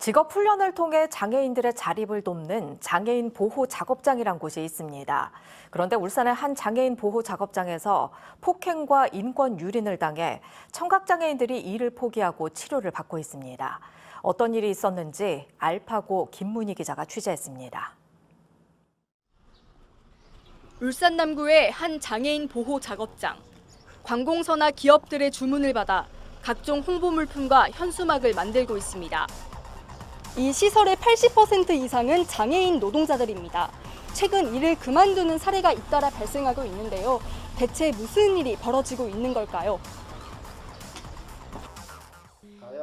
직업 훈련을 통해 장애인들의 자립을 돕는 장애인 보호 작업장이란 곳이 있습니다. 그런데 울산의 한 장애인 보호 작업장에서 폭행과 인권 유린을 당해 청각 장애인들이 일을 포기하고 치료를 받고 있습니다. 어떤 일이 있었는지 알파고 김문희 기자가 취재했습니다. 울산 남구의 한 장애인 보호 작업장. 관공서나 기업들의 주문을 받아 각종 홍보 물품과 현수막을 만들고 있습니다. 이 시설의 80% 이상은 장애인 노동자들입니다. 최근 일을 그만두는 사례가 잇따라 발생하고 있는데요. 대체 무슨 일이 벌어지고 있는 걸까요?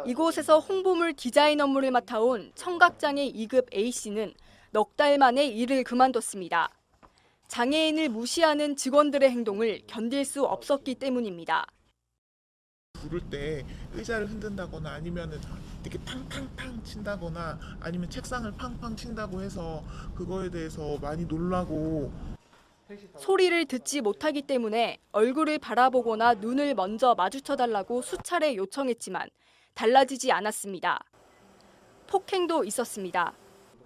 이곳에서 홍보물 디자인 업무를 맡아온 청각장애 2급 A씨는 넉 달 만에 일을 그만뒀습니다. 장애인을 무시하는 직원들의 행동을 견딜 수 없었기 때문입니다. 부를 때 의자를 흔든다거나 아니면은 이렇게 팡팡팡 친다거나 아니면 책상을 팡팡 친다고 해서 그거에 대해서 많이 놀라고 소리를 듣지 못하기 때문에 얼굴을 바라보거나 눈을 먼저 마주쳐달라고 수차례 요청했지만 달라지지 않았습니다. 폭행도 있었습니다.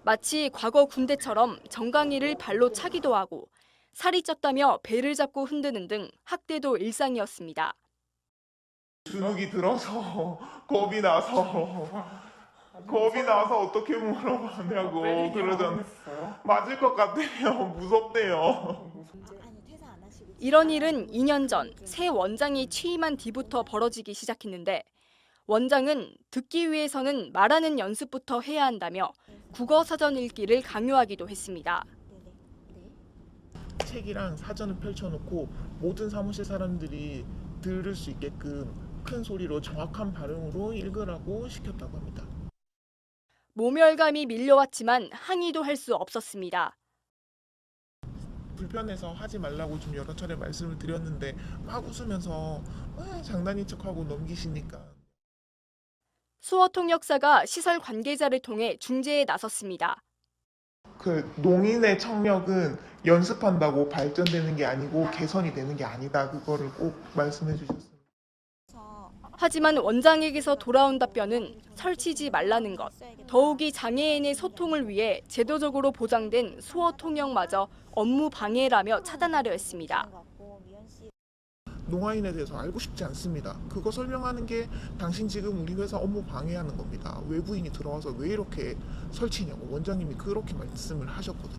마치 과거 군대처럼 정강이를 발로 차기도 하고 살이 쪘다며 배를 잡고 흔드는 등 학대도 일상이었습니다. 주눅이 들어서 겁이 나서 겁이 나서 어떻게 물어봤냐고 그러잖아요. 맞을 것 같아요. 무섭대요. 이런 일은 2년 전 새 원장이 취임한 뒤부터 벌어지기 시작했는데 원장은 듣기 위해서는 말하는 연습부터 해야 한다며 국어 사전 읽기를 강요하기도 했습니다. 책이랑 사전을 펼쳐놓고 모든 사무실 사람들이 들을 수 있게끔 큰 소리로 정확한 발음으로 읽으라고 시켰다고 합니다. 모멸감이 밀려왔지만 항의도 할 수 없었습니다. 불편해서 하지 말라고 좀 여러 차례 말씀을 드렸는데 막 웃으면서 아, 장난인 척하고 넘기시니까 수어 통역사가 시설 관계자를 통해 중재에 나섰습니다. 그 농인의 청력은 연습한다고 발전되는 게 아니고 개선이 되는 게 아니다. 그거를 꼭 말씀해 주셨습니다. 하지만 원장에게서 돌아온 답변은 설치지 말라는 것. 더욱이 장애인의 소통을 위해 제도적으로 보장된 수어 통역마저 업무 방해라며 차단하려 했습니다. 농아인에 대해서 알고 싶지 않습니다. 그거 설명하는 게 당신 지금 우리 회사 업무 방해하는 겁니다. 외부인이 들어와서 왜 이렇게 설치냐고 원장님이 그렇게 말씀을 하셨거든요.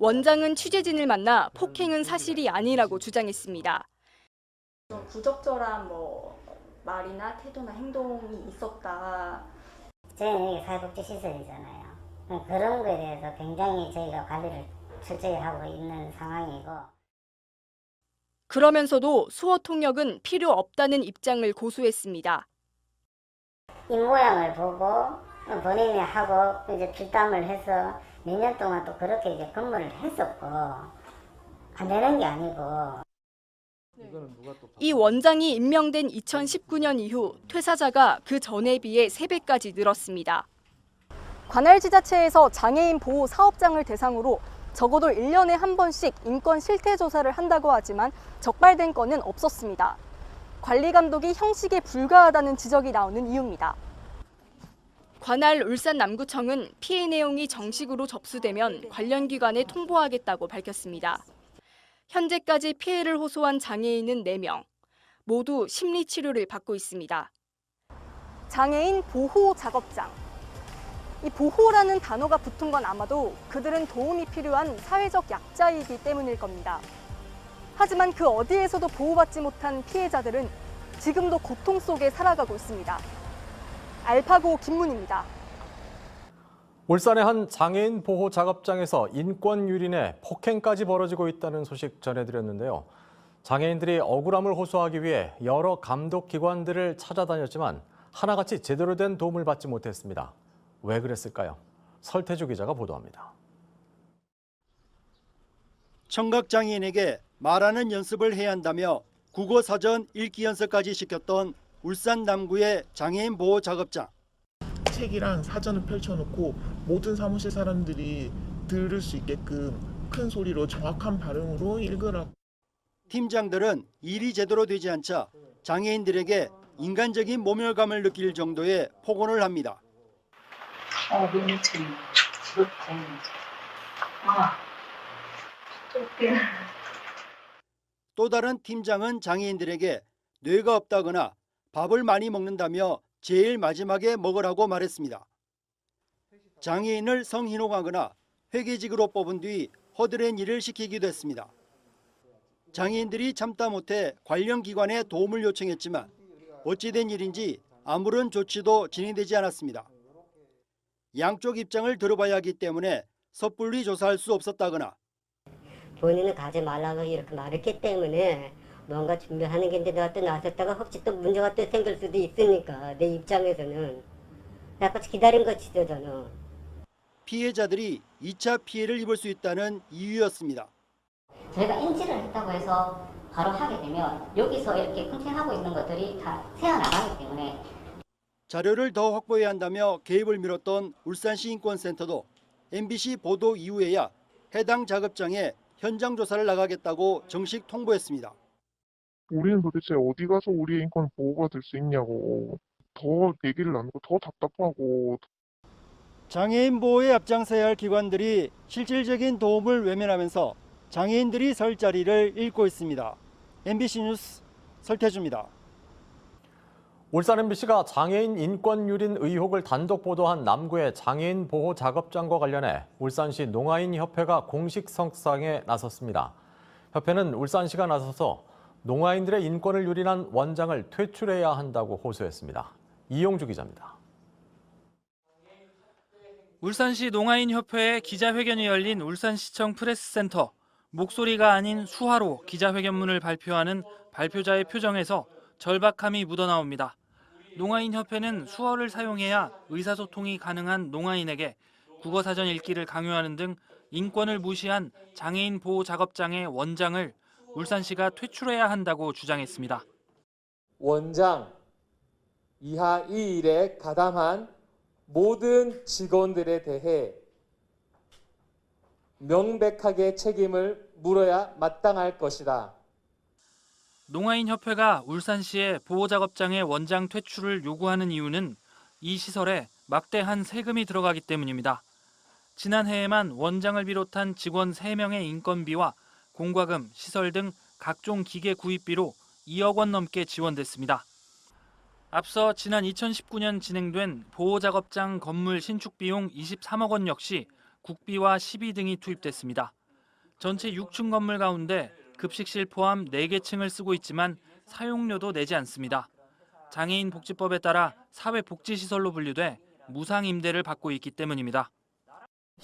원장은 취재진을 만나 폭행은 사실이 아니라고 주장했습니다. 부적절한 뭐 말이나 태도나 행동이 있었다. 저희는 여기 사회복지 시설이잖아요. 그런 거에 대해서 굉장히 저희가 관리를 철저히 하고 있는 상황이고 그러면서도 수어 통역은 필요 없다는 입장을 고수했습니다. 입모양을 보고 본인이 하고 이제 필담을 해서 몇 년 동안 또 그렇게 이제 근무를 했었고 안 되는 게 아니고 이 원장이 임명된 2019년 이후 퇴사자가 그 전에 비해 3배까지 늘었습니다. 관할 지자체에서 장애인 보호 사업장을 대상으로 적어도 1년에 한 번씩 인권 실태 조사를 한다고 하지만 적발된 건은 없었습니다. 관리 감독이 형식에 불과하다는 지적이 나오는 이유입니다. 관할 울산 남구청은 피해 내용이 정식으로 접수되면 관련 기관에 통보하겠다고 밝혔습니다. 현재까지 피해를 호소한 장애인은 4명, 모두 심리 치료를 받고 있습니다. 장애인 보호 작업장. 이 보호라는 단어가 붙은 건 아마도 그들은 도움이 필요한 사회적 약자이기 때문일 겁니다. 하지만 그 어디에서도 보호받지 못한 피해자들은 지금도 고통 속에 살아가고 있습니다. 알파고 김문입니다. 울산의 한 장애인 보호 작업장에서 인권 유린에 폭행까지 벌어지고 있다는 소식 전해드렸는데요. 장애인들이 억울함을 호소하기 위해 여러 감독 기관들을 찾아다녔지만 하나같이 제대로 된 도움을 받지 못했습니다. 왜 그랬을까요? 설태주 기자가 보도합니다. 청각 장애인에게 말하는 연습을 해야 한다며 국어 사전 읽기 연습까지 시켰던 울산 남구의 장애인 보호 작업장. 책이랑 사전을 펼쳐놓고 모든 사무실 사람들이 들을 수 있게끔 큰 소리로 정확한 발음으로 읽으라고 팀장들은 일이 제대로 되지 않자 장애인들에게 인간적인 모멸감을 느낄 정도의 폭언을 합니다. 어, 민우처럼 그렇게 아, 어떡해. 또 다른 팀장은 장애인들에게 뇌가 없다거나 밥을 많이 먹는다며 제일 마지막에 먹으라고 말했습니다. 장애인을 성희롱하거나 회계직으로 뽑은 뒤 허드렛 일을 시키기도 했습니다. 장애인들이 참다 못해 관련 기관에 도움을 요청했지만 어찌된 일인지 아무런 조치도 진행되지 않았습니다. 양쪽 입장을 들어봐야 하기 때문에 섣불리 조사할 수 없었다거나 본인은 가지 말라고 이렇게 말했기 때문에 뭔가 준비하는 게 있는데 내가 또 나섰다가 혹시 또 문제가 또 생길 수도 있으니까 내 입장에서는 약간 기다린 것이죠 저는 피해자들이 2차 피해를 입을 수 있다는 이유였습니다. 저희가 인지를 했다고 해서 바로 하게 되면 여기서 이렇게 컨택하고 있는 것들이 다 새어나가기 때문에 자료를 더 확보해야 한다며 개입을 미뤘던 울산시 인권센터도 MBC 보도 이후에야 해당 작업장에 현장 조사를 나가겠다고 정식 통보했습니다. 우리는 도대체 어디 가서 우리의 인권 보호가 될 수 있냐고 더 얘기를 나누고 더 답답하고 장애인 보호에 앞장서야 할 기관들이 실질적인 도움을 외면하면서 장애인들이 설 자리를 잃고 있습니다. MBC 뉴스 설태주입니다. 울산 MBC가 장애인 인권 유린 의혹을 단독 보도한 남구의 장애인 보호 작업장과 관련해 울산시 농아인 협회가 공식 석상에 나섰습니다. 협회는 울산시가 나서서 농아인들의 인권을 유린한 원장을 퇴출해야 한다고 호소했습니다. 이용주 기자입니다. 울산시 농아인협회의 기자회견이 열린 울산시청 프레스센터. 목소리가 아닌 수화로 기자회견문을 발표하는 발표자의 표정에서 절박함이 묻어나옵니다. 농아인협회는 수어를 사용해야 의사소통이 가능한 농아인에게 국어사전 읽기를 강요하는 등 인권을 무시한 장애인 보호 작업장의 원장을 울산시가 퇴출해야 한다고 주장했습니다. 원장 이하 이 일에 가담한 모든 직원들에 대해 명백하게 책임을 물어야 마땅할 것이다. 농아인협회가 울산시의 보호작업장의 원장 퇴출을 요구하는 이유는 이 시설에 막대한 세금이 들어가기 때문입니다. 지난해에만 원장을 비롯한 직원 3명의 인건비와 공과금, 시설 등 각종 기계 구입비로 2억 원 넘게 지원됐습니다. 앞서 지난 2019년 진행된 보호작업장 건물 신축 비용 23억 원 역시 국비와 시비 등이 투입됐습니다. 전체 6층 건물 가운데 급식실 포함 4개 층을 쓰고 있지만 사용료도 내지 않습니다. 장애인 복지법에 따라 사회복지시설로 분류돼 무상 임대를 받고 있기 때문입니다.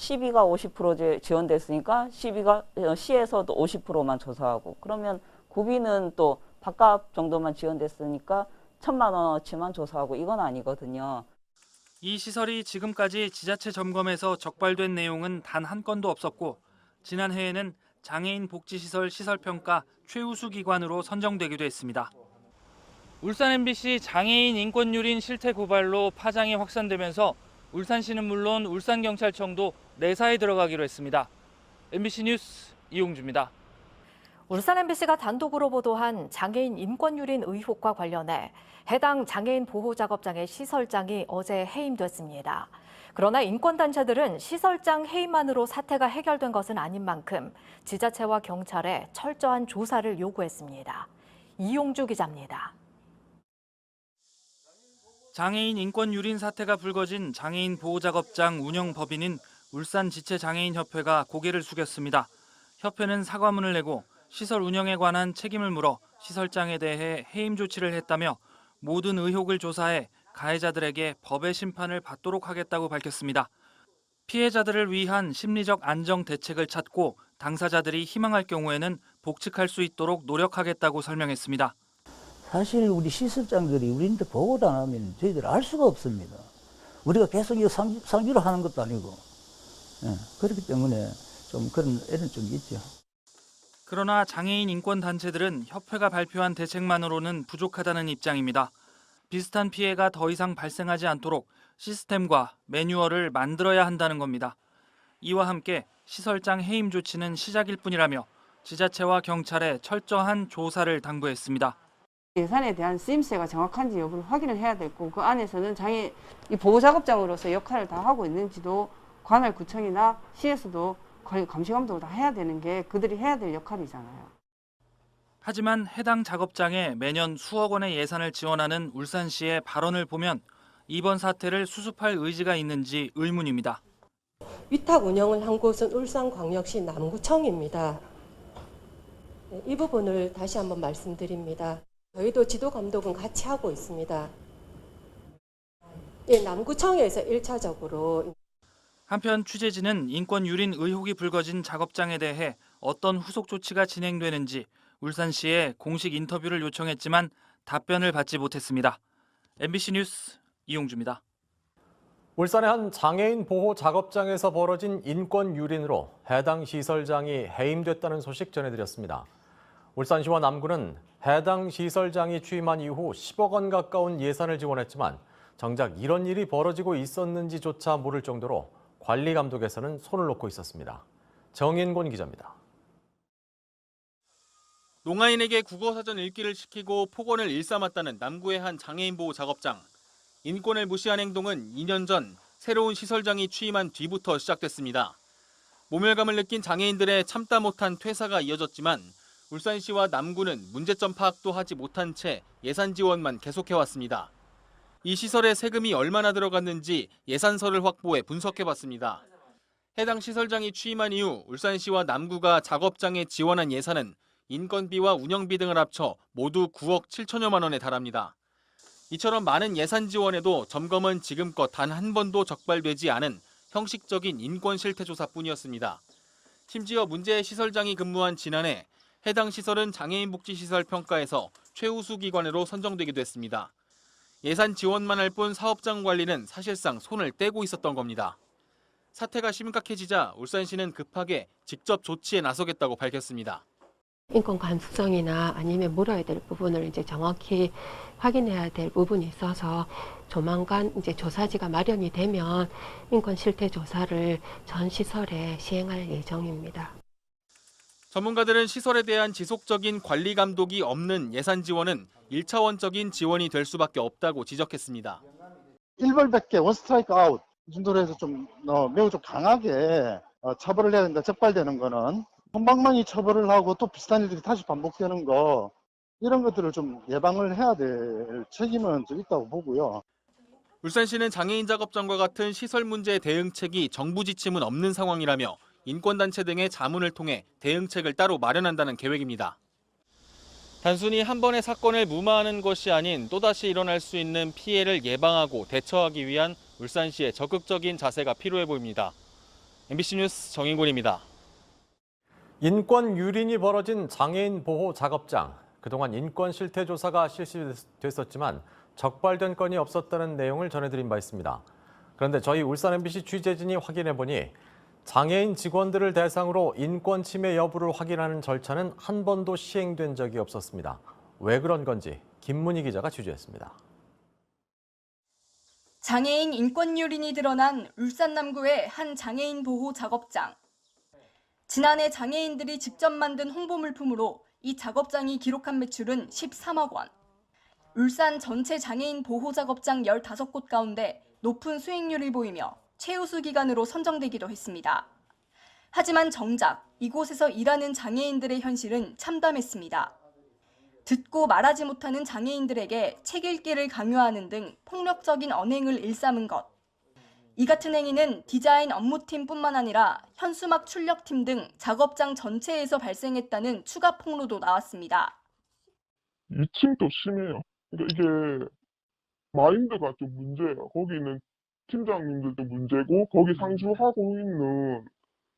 시비가 50% 지원됐으니까 시비가 어, 시에서도 50%만 조사하고 그러면 구비는 또 밥값 정도만 지원됐으니까 천만 원어치만 조사하고 이건 아니거든요. 이 시설이 지금까지 지자체 점검에서 적발된 내용은 단 한 건도 없었고 지난해에는 장애인 복지시설 시설평가 최우수 기관으로 선정되기도 했습니다. 울산 MBC 장애인 인권 유린 실태 고발로 파장이 확산되면서 울산시는 물론 울산경찰청도 내사에 들어가기로 했습니다. MBC 뉴스 이용주입니다. 울산 MBC가 단독으로 보도한 장애인 인권 유린 의혹과 관련해 해당 장애인 보호 작업장의 시설장이 어제 해임됐습니다. 그러나 인권단체들은 시설장 해임만으로 사태가 해결된 것은 아닌 만큼 지자체와 경찰에 철저한 조사를 요구했습니다. 이용주 기자입니다. 장애인 인권 유린 사태가 불거진 장애인 보호작업장 운영 법인인 울산 지체 장애인 협회가 고개를 숙였습니다. 협회는 사과문을 내고 시설 운영에 관한 책임을 물어 시설장에 대해 해임 조치를 했다며 모든 의혹을 조사해 가해자들에게 법의 심판을 받도록 하겠다고 밝혔습니다. 피해자들을 위한 심리적 안정 대책을 찾고 당사자들이 희망할 경우에는 복직할 수 있도록 노력하겠다고 설명했습니다. 사실 우리 시설장들이 우리한테 보고도 안 하면 저희들 알 수가 없습니다. 우리가 계속 이거 상, 상주를 하는 것도 아니고. 예, 그렇기 때문에 좀 그런 애는 좀 있죠. 그러나 장애인 인권 단체들은 협회가 발표한 대책만으로는 부족하다는 입장입니다. 비슷한 피해가 더 이상 발생하지 않도록 시스템과 매뉴얼을 만들어야 한다는 겁니다. 이와 함께 시설장 해임 조치는 시작일 뿐이라며 지자체와 경찰에 철저한 조사를 당부했습니다. 예산에 대한 쓰임새가 정확한지 여부를 확인을 해야 되고 그 안에서는 장애 이 보호 작업장으로서 역할을 다 하고 있는지도 관할 구청이나 시에서도 관리 감시 감독을 다 해야 되는 게 그들이 해야 될 역할이잖아요. 하지만 해당 작업장에 매년 수억 원의 예산을 지원하는 울산시의 발언을 보면 이번 사태를 수습할 의지가 있는지 의문입니다. 위탁 운영을 한 곳은 울산광역시 남구청입니다. 네, 이 부분을 다시 한번 말씀드립니다. 저희도 지도 감독은 같이 하고 있습니다. 예, 남구청에서 1차적으로 한편 취재진은 인권 유린 의혹이 불거진 작업장에 대해 어떤 후속 조치가 진행되는지 울산시에 공식 인터뷰를 요청했지만 답변을 받지 못했습니다. MBC 뉴스 이용주입니다. 울산의 한 장애인 보호 작업장에서 벌어진 인권 유린으로 해당 시설장이 해임됐다는 소식 전해드렸습니다. 울산시와 남구는 해당 시설장이 취임한 이후 10억 원 가까운 예산을 지원했지만 정작 이런 일이 벌어지고 있었는지조차 모를 정도로 관리 감독에서는 손을 놓고 있었습니다. 정인곤 기자입니다. 농아인에게 국어사전 읽기를 시키고 폭언을 일삼았다는 남구의 한 장애인 보호 작업장. 인권을 무시한 행동은 2년 전 새로운 시설장이 취임한 뒤부터 시작됐습니다. 모멸감을 느낀 장애인들의 참다 못한 퇴사가 이어졌지만 울산시와 남구는 문제점 파악도 하지 못한 채 예산 지원만 계속해왔습니다. 이 시설에 세금이 얼마나 들어갔는지 예산서를 확보해 분석해봤습니다. 해당 시설장이 취임한 이후 울산시와 남구가 작업장에 지원한 예산은 인건비와 운영비 등을 합쳐 모두 9억 7천여만 원에 달합니다. 이처럼 많은 예산 지원에도 점검은 지금껏 단 한 번도 적발되지 않은 형식적인 인권 실태 조사뿐이었습니다. 심지어 문제의 시설장이 근무한 지난해 해당 시설은 장애인 복지 시설 평가에서 최우수 기관으로 선정되기도 했습니다. 예산 지원만 할 뿐 사업장 관리는 사실상 손을 떼고 있었던 겁니다. 사태가 심각해지자 울산시는 급하게 직접 조치에 나서겠다고 밝혔습니다. 인권 감수성이나 아니면 물어야 될 부분을 이제 정확히 확인해야 될 부분이 있어서 조만간 이제 조사지가 마련이 되면 인권 실태 조사를 전 시설에 시행할 예정입니다. 전문가들은 시설에 대한 지속적인 관리 감독이 없는 예산 지원은 1차원적인 지원이 될 수밖에 없다고 지적했습니다. 일벌백계 원스트라이크 아웃 이 정도로 해서 좀 어, 매우 좀 강하게 어, 처벌을 해야 된다. 적발되는 거는 한방만이 처벌을 하고 또 비슷한 일들이 다시 반복되는 거 이런 것들을 좀 예방을 해야 될 책임은 좀 있다고 보고요. 울산시는 장애인 작업장과 같은 시설 문제 대응책이 정부 지침은 없는 상황이라며 인권단체 등의 자문을 통해 대응책을 따로 마련한다는 계획입니다. 단순히 한 번의 사건을 무마하는 것이 아닌 또다시 일어날 수 있는 피해를 예방하고 대처하기 위한 울산시의 적극적인 자세가 필요해 보입니다. MBC 뉴스 정인곤입니다. 인권 유린이 벌어진 장애인 보호 작업장. 그동안 인권 실태 조사가 실시됐었지만 적발된 건이 없었다는 내용을 전해드린 바 있습니다. 그런데 저희 울산 MBC 취재진이 확인해 보니 장애인 직원들을 대상으로 인권 침해 여부를 확인하는 절차는 한 번도 시행된 적이 없었습니다. 왜 그런 건지 김문희 기자가 취재했습니다. 장애인 인권 유린이 드러난 울산 남구의 한 장애인 보호 작업장. 지난해 장애인들이 직접 만든 홍보 물품으로 이 작업장이 기록한 매출은 13억 원. 울산 전체 장애인 보호 작업장 15곳 가운데 높은 수익률을 보이며 최우수 기관으로 선정되기도 했습니다. 하지만 정작 이곳에서 일하는 장애인들의 현실은 참담했습니다. 듣고 말하지 못하는 장애인들에게 책 읽기를 강요하는 등 폭력적인 언행을 일삼은 것. 이 같은 행위는 디자인 업무팀뿐만 아니라 현수막 출력팀 등 작업장 전체에서 발생했다는 추가 폭로도 나왔습니다. 2층도 심해요. 그러니까 이게 마인드가 좀 문제예요. 거기 있는 팀장님들도 문제고 거기 상주하고 있는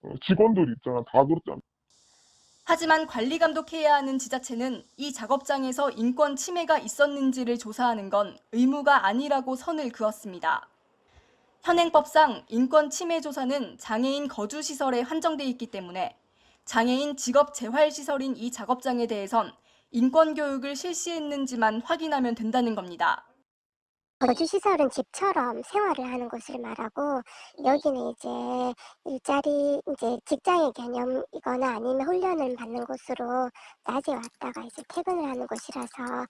어, 직원들이 있잖아. 다 그렇잖아. 하지만 관리 감독해야 하는 지자체는 이 작업장에서 인권 침해가 있었는지를 조사하는 건 의무가 아니라고 선을 그었습니다. 현행법상 인권 침해 조사는 장애인 거주 시설에 한정돼 있기 때문에 장애인 직업 재활 시설인 이 작업장에 대해선 인권 교육을 실시했는지만 확인하면 된다는 겁니다. 거주시설은 집처럼 생활을 하는 곳을 말하고 여기는 이제 일자리 이제 직장의 개념이거나 아니면 훈련을 받는 곳으로 낮에 왔다가 이제 퇴근을 하는 곳이라서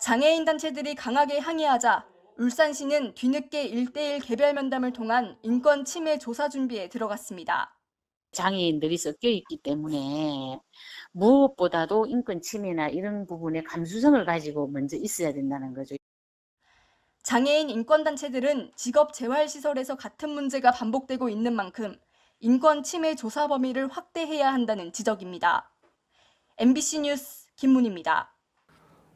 장애인 단체들이 강하게 항의하자 울산시는 뒤늦게 1대1 개별 면담을 통한 인권 침해 조사 준비에 들어갔습니다. 장애인들이 섞여 있기 때문에 무엇보다도 인권 침해나 이런 부분에 감수성을 가지고 먼저 있어야 된다는 거죠. 장애인 인권단체들은 직업 재활시설에서 같은 문제가 반복되고 있는 만큼 인권 침해 조사 범위를 확대해야 한다는 지적입니다. MBC 뉴스 김문입니다.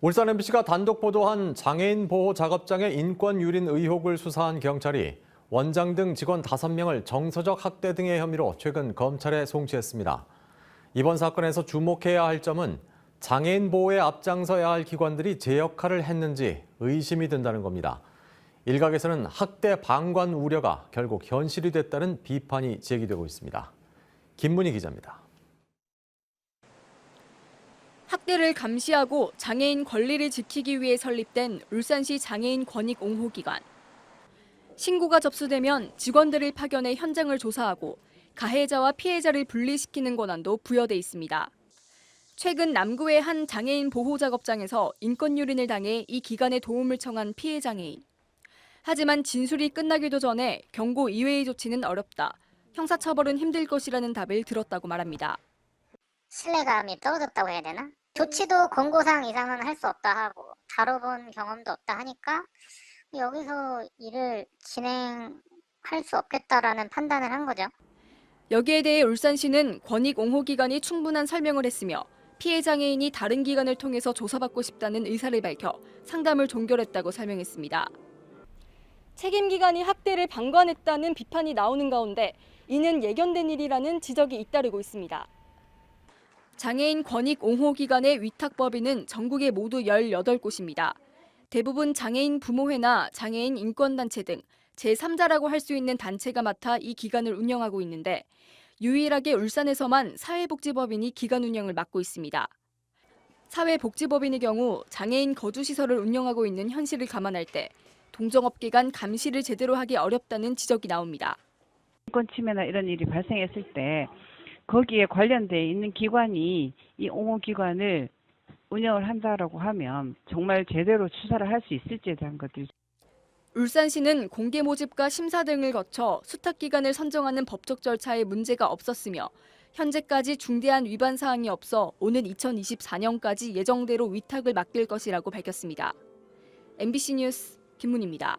울산 MBC가 단독 보도한 장애인 보호 작업장의 인권 유린 의혹을 수사한 경찰이 원장 등 직원 5명을 정서적 학대 등의 혐의로 최근 검찰에 송치했습니다. 이번 사건에서 주목해야 할 점은 장애인 보호에 앞장서야 할 기관들이 제 역할을 했는지 의심이 든다는 겁니다. 일각에서는 학대 방관 우려가 결국 현실이 됐다는 비판이 제기되고 있습니다. 김문희 기자입니다. 학대를 감시하고 장애인 권리를 지키기 위해 설립된 울산시 장애인 권익 옹호 기관. 신고가 접수되면 직원들을 파견해 현장을 조사하고 가해자와 피해자를 분리시키는 권한도 부여돼 있습니다. 최근 남구의 한 장애인 보호 작업장에서 인권 유린을 당해 이 기관의 도움을 청한 피해 장애인. 하지만 진술이 끝나기도 전에 경고 이외의 조치는 어렵다. 형사처벌은 힘들 것이라는 답을 들었다고 말합니다. 신뢰감이 떨어졌다고 해야 되나? 조치도 권고사항 이상은 할 수 없다 하고 다뤄본 경험도 없다 하니까 여기서 일을 진행할 수 없겠다라는 판단을 한 거죠. 여기에 대해 울산시는 권익 옹호 기관이 충분한 설명을 했으며 피해 장애인이 다른 기관을 통해서 조사받고 싶다는 의사를 밝혀 상담을 종결했다고 설명했습니다. 책임 기관이 학대를 방관했다는 비판이 나오는 가운데 이는 예견된 일이라는 지적이 잇따르고 있습니다. 장애인 권익 옹호 기관의 위탁 법인은 전국에 모두 18곳입니다. 대부분 장애인 부모회나 장애인 인권단체 등 제3자라고 할 수 있는 단체가 맡아 이 기관을 운영하고 있는데 유일하게 울산에서만 사회복지법인이 기관 운영을 맡고 있습니다. 사회복지법인의 경우 장애인 거주시설을 운영하고 있는 현실을 감안할 때 동종업계 간 감시를 제대로 하기 어렵다는 지적이 나옵니다. 인권 침해나 이런 일이 발생했을 때 거기에 관련돼 있는 기관이 이 옹호 기관을 운영을 한다라고 하면 정말 제대로 수사를 할 수 있을지에 대한 것들 울산시는 공개 모집과 심사 등을 거쳐 수탁 기관을 선정하는 법적 절차에 문제가 없었으며 현재까지 중대한 위반 사항이 없어 오는 2024년까지 예정대로 위탁을 맡길 것이라고 밝혔습니다. MBC 뉴스 김문입니다.